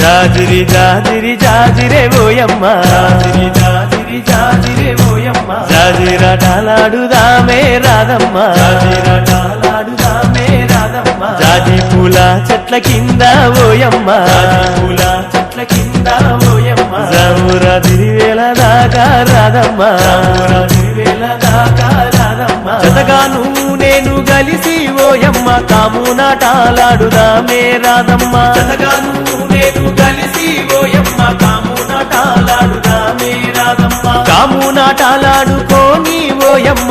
జాజిరి జాజిరి జాజిరే ఓయమ్మ. జాజిరి జాజిరి జాజిరే ఓయమ్మ. జాజిరాటాలాడుదామే రాదమ్మ జాజిరాటాలాడుదామే రాదమ్మ జాజి పూల చెట్ల కింద ఓయమ్మ. పూల చెట్ల కింద ఓయమ్మ. జామురా తిరివేల దాకా రాదమ్మ జామురా తిరివేల దాకా రాదమ్మ జతగాను నేను కలిసి ఓయమ్మ. కాము నాటాలాడుదామే రాదమ్మ జతగాను నాటాలాడుదామే